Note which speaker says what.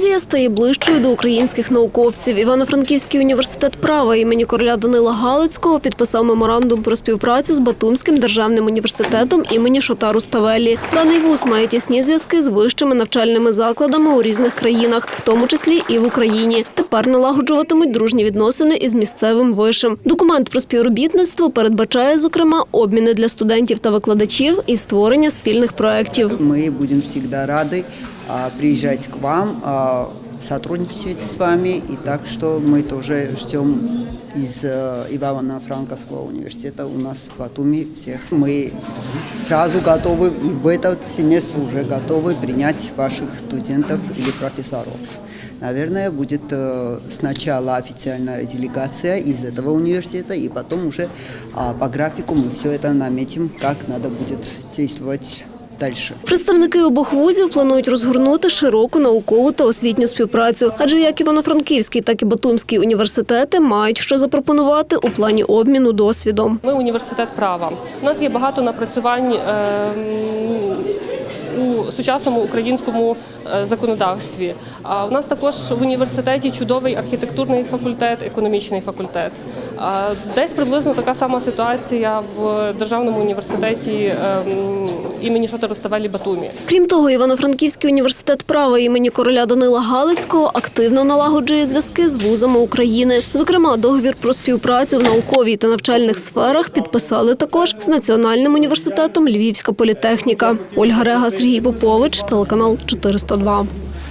Speaker 1: Грузія стає ближчою до українських науковців. Івано-Франківський університет права імені короля Данила Галицького підписав меморандум про співпрацю з Батумським державним університетом імені Шотару Ставелі. Даний вуз має тісні зв'язки з вищими навчальними закладами у різних країнах, в тому числі і в Україні. Тепер налагоджуватимуть дружні відносини із місцевим вишем. Документ про співробітництво передбачає, зокрема, обміни для студентів та викладачів і створення спільних проєктів.
Speaker 2: Мы будем всегда рады а, приезжать к вам, а, сотрудничать с вами. И так что мы тоже ждем из э, Ивано-Франковского университета у нас в Батуми всех. Мы сразу готовы и в этот семестр уже готовы принять ваших студентов или профессоров. Наверное, будет э, сначала официальная делегация из этого университета, и потом уже а, по графику мы все это наметим, как надо будет действовать дальше.
Speaker 1: Представники обох вузів планують розгорнути широку наукову та освітню співпрацю, адже як Івано-Франківський, так і Батумський університети мають що запропонувати у плані обміну досвідом.
Speaker 3: Ми університет права. У нас є багато напрацювань ем, у сучасному українському е, законодавстві. А у нас також в університеті чудовий архітектурний факультет, економічний факультет. Десь приблизно така сама ситуація в державному університеті ем, імені Шотару Ставелі Батумі.
Speaker 1: Крім того, Івано-Франківський університет права імені короля Данила Галицького активно налагоджує зв'язки з вузами України. Зокрема, договір про співпрацю в науковій та навчальних сферах підписали також з Національним університетом Львівська політехніка. Ольга Рега, Сергій Попович, телеканал 402.